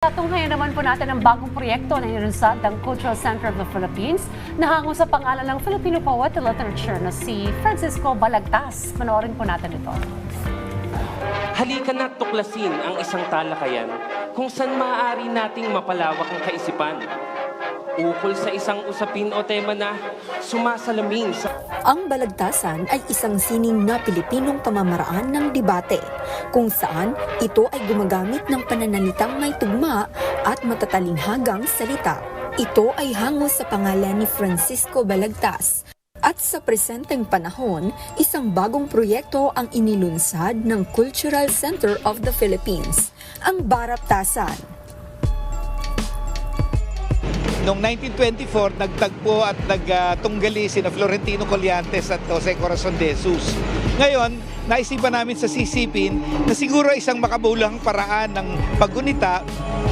Tatunghayan naman po natin ang bagong proyekto na inunsad ng Cultural Center of the Philippines na hango sa pangalan ng Filipino poet and literature na si Francisco Balagtas. Panoorin po natin ito. Halika na tuklasin ang isang talakayan kung saan maaari nating mapalawak ang kaisipan. Ukol sa isang usapin o tema na sumasalamin sa Ang balagtasan ay isang sining na Pilipinong pamamaraan ng debate, kung saan ito ay gumagamit ng pananalitang may tugma at matatalinghagang salita. Ito ay hango sa pangalan ni Francisco Balagtas. At sa presenteng panahon, isang bagong proyekto ang inilunsad ng Cultural Center of the Philippines, ang Baraptasan. Noong 1924, nagtagpo at nagtunggali sina Florentino Colliantes at Jose Corazon de Jesus. Ngayon, naisipan namin sa sisipin na siguro isang makabulang paraan ng paggunita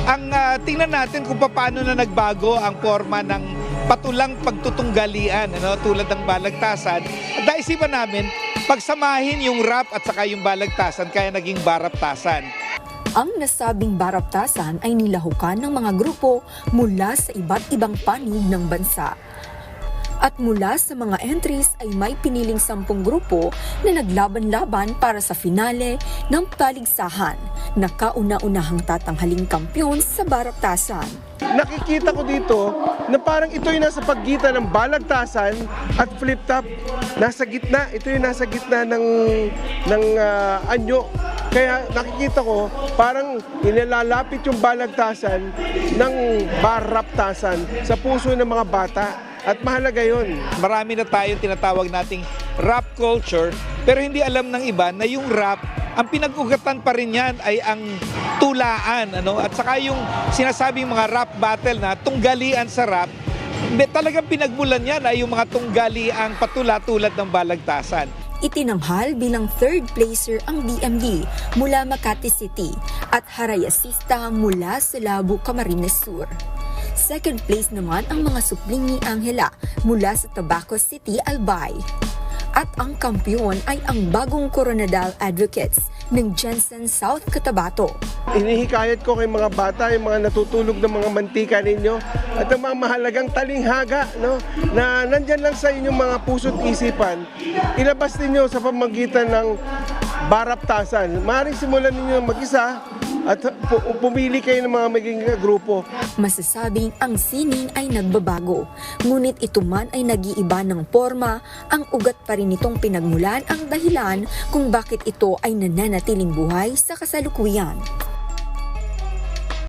ang ah, tingnan natin kung paano na nagbago ang forma ng patulang pagtutunggalian ano, tulad ng balagtasan. At naisipan namin, pagsamahin yung rap at saka yung balagtasan kaya naging baraptasan. Ang nasabing baraptasan ay nilahukan ng mga grupo mula sa iba't ibang panig ng bansa. At mula sa mga entries ay may piniling sampung grupo na naglaban-laban para sa finale ng paligsahan na kauna-unahang tatanghaling kampyon sa baraptasan. nakikita ko dito na parang ito yung nasa paggitan ng balagtasan at flip top. Nasa gitna, ito yung nasa gitna ng, ng ah, anyo. Kaya nakikita ko parang inilalapit yung balagtasan ng baraptasan sa puso ng mga bata. At mahalaga yon. marami na tayong tinatawag nating rap culture pero hindi alam ng iba na yung rap ang pinag-ugatan pa rin yan ay ang tulaan ano at saka yung sinasabing mga rap battle na tunggalian sa rap talagang pinagmulan yan ay yung mga tunggaliang patula tulad ng balagtasan Itinanghal bilang third placer ang DMD mula Makati City at Harayasista mula sa Labu, Camarines Sur. Second place naman ang mga supling ni Angela mula sa Tabaco City, Albay. At ang kampiyon ay ang bagong Coronadal Advocates ng Jensen South Cotabato. Inihikayat ko kay mga bata, yung mga natutulog ng mga mantika ninyo at ang mga mahalagang talinghaga no, na nandyan lang sa inyong mga puso't isipan, ilabas ninyo sa pamagitan ng baraptasan. Maaaring simulan ninyo mag-isa at pu- pumili kayo ng mga maging grupo. Masasabing ang sining ay nagbabago, ngunit ito man ay nag-iiba ng forma, ang ugat pa rin itong pinagmulan ang dahilan kung bakit ito ay nananatiling buhay sa kasalukuyan.